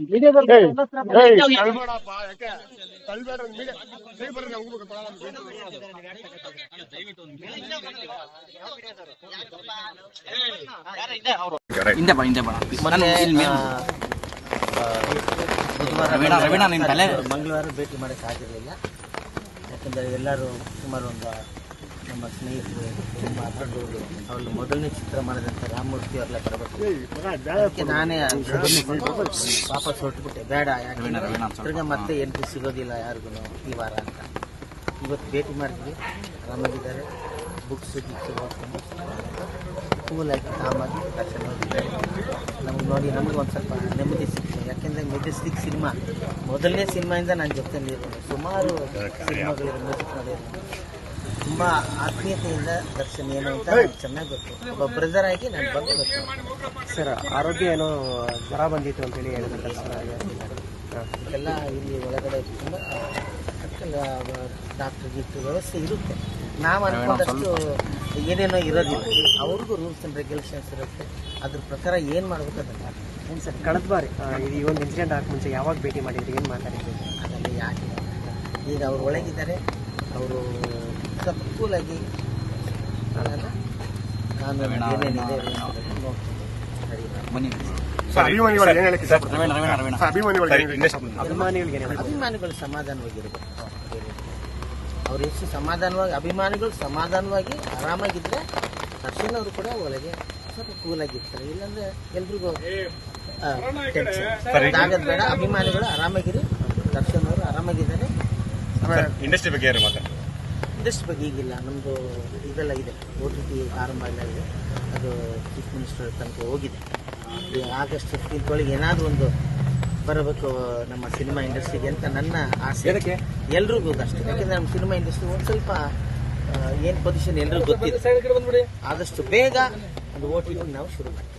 ಹಿಂದೆ ಗೊತ್ತಿಲ್ಲ ಹಿಂದೆ ರವೀಣ, ರವೀಣ, ನಿನ್ ತಲೆ- ಮಂಗಳವಾರ ಭೇಟಿ ಮಾಡಕ್ ಆಗಿರ್ಲಿಲ್ಲ. ಯಾಕಂದ್ರೆ ಎಲ್ಲರೂ ಸುಮಾರು ಒಂದು ನಮ್ಮ ಸ್ನೇಹಿತರು ನಮ್ಮ ಅಕ್ಕಂಡವರು ಅವ್ರಲ್ಲಿ ಮೊದಲನೇ ಚಿತ್ರ ಮಾಡಿದಂಥ ರಾಮಮೂರ್ತಿ ಅವ್ರಲ್ಲ ಬರಬೇಕು ಅದಕ್ಕೆ ನಾನೇ ವಾಪಸ್ ಹೊರಟುಬಿಟ್ಟೆ. ಬೇಡ ಯಾಕೆ ಮತ್ತೆ ಎಂಟ್ರಿ ಸಿಗೋದಿಲ್ಲ ಯಾರಿಗೂ ಈ ವಾರ ಅಂತ. ಇವತ್ತು ಭೇಟಿ ಮಾಡಿದ್ವಿ. ಆರಾಮಾಗಿದ್ದಾರೆ ಬುಕ್ಸ್ ಗಿಕ್ಸ್ ಓದ್ಕೊಂಡು ಕೂಲಾಗಿ ಆರಾಮಾಗಿ ದರ್ಶನ ಹೋಗಿದ್ದಾರೆ ನಮ್ಗೆ ನೋಡಿ ನಮ್ಗೆ ಒಂದು ಸ್ವಲ್ಪ ನೆಮ್ಮದಿ ಸಿಕ್ತು ಯಾಕೆಂದರೆ ಮೆಜೆಸ್ಟಿಕ್ ಸಿನಿಮಾ. ಮೊದಲನೇ ಸಿನಿಮಾಯಿಂದ ನನ್ನ ಜೊತೆಯಲ್ಲಿ ಸುಮಾರು ಸಿನಿಮಾಗಳಿರೋ ಮ್ಯೂಸಿಕ್ ಮಾಡಿರೋದು ತುಂಬ ಆತ್ಮೀಯತೆಯಿಂದ ದರ್ಶನ ಏನು ಅಂತ ನಂಗೆ ಚೆನ್ನಾಗಿ ಗೊತ್ತು. ಒಬ್ಬ ಬ್ರದರ್ ಆಗಿ ನಾನು ಬಂದು ಗೊತ್ತು. ಸರ್ ಆರೋಗ್ಯ ಏನೋ ಜ್ವರ ಬಂದಿತ್ತು ಅಂತೇಳಿ ಹೇಳಿದ್ರೆ ಎಲ್ಲ ಇಲ್ಲಿ ಒಳಗಡೆ ತುಂಬ ಡಾಕ್ಟರ್ ಗಿಫ್ಟ್ ವ್ಯವಸ್ಥೆ ಇರುತ್ತೆ. ನಾವು ಅನ್ಕೊಂಡಷ್ಟು ಏನೇನೋ ಇರೋದಿಲ್ಲ. ಅವ್ರಿಗೂ ರೂಲ್ಸ್ ಆ್ಯಂಡ್ ರೆಗ್ಯುಲೇಷನ್ಸ್ ಇರುತ್ತೆ. ಅದ್ರ ಪ್ರಕಾರ ಏನು ಮಾಡಬೇಕು ಅದನ್ನ ಏನು ಸರ್ ಕಳೆದ ಬಾರಿ ಈ ಒಂದು ಇನ್ಸಿಡೆಂಟ್ ಹಾಕಿ ಮುಂಚೆ ಯಾವಾಗ ಭೇಟಿ ಮಾಡಿದ್ರಿ ಏನು ಮಾತಾಡಿದ್ರಿ? ಅದರಲ್ಲಿ ಯಾಕೆ? ಈಗ ಅವ್ರು ಒಳಗಿದ್ದಾರೆ. ಅವರು ಕೂಲಾಗಿ lagi ಅಭಿಮಾನಿಗಳು ಸಮಾಧಾನವಾಗಿರ್ಬೇಕು. ಅವ್ರು ಎಷ್ಟು ಸಮಾಧಾನವಾಗಿ ಅಭಿಮಾನಿಗಳು ಸಮಾಧಾನವಾಗಿ ಆರಾಮಾಗಿದ್ರೆ ದರ್ಶನ್ ಅವರು ಕೂಡ ಒಳಗೆ ಸ್ವಲ್ಪ ಕೂಲಾಗಿರ್ತಾರೆ. ಇಲ್ಲಾಂದ್ರೆ ಎಲ್ರಿಗೂ ಆಗದ್ ಬೇಡ ಅಭಿಮಾನಿಗಳು ಆರಾಮಾಗಿರಿ. ದರ್ಶನ್ ಅವರು ಆರಾಮಾಗಿದ್ದಾರೆ. ಇಂಡಸ್ಟ್ರಿ ಬಗ್ಗೆ ಮಾತಾಡ್ತಾರೆ? ಇಂಡಸ್ಟ್ರಿ ಬಗ್ಗೆ ಈಗಿಲ್ಲ. ನಮ್ಮದು ಇದೆಲ್ಲ ಇದೆ. ಓ ಟಿ ಟಿ ಆರಂಭ ಎಲ್ಲ ಇದೆ. ಅದು ಚೀಫ್ ಮಿನಿಸ್ಟರ್ ತನಕ ಹೋಗಿದೆ. ಆಗಸ್ಟ್ ಫಿಫ್ಟೀನ್ತ್ ಒಳಗೆ ಏನಾದರೂ ಒಂದು ಬರಬೇಕು ನಮ್ಮ ಸಿನಿಮಾ ಇಂಡಸ್ಟ್ರಿಗೆ ಅಂತ ನನ್ನ ಆಸೆ? ಎಲ್ರಿಗೂ ಅಷ್ಟೇ. ಯಾಕೆಂದರೆ ನಮ್ಮ ಸಿನಿಮಾ ಇಂಡಸ್ಟ್ರಿ ಒಂದು ಸ್ವಲ್ಪ ಏನು ಪೊಸಿಷನ್ ಎಲ್ರಿಗೂ ಗೊತ್ತಿದೆ ಆದಷ್ಟು ಬೇಗ ಒಂದು ಓ ಟಿ ಟಿ ನಾವು ಶುರು ಮಾಡ್ತೀವಿ.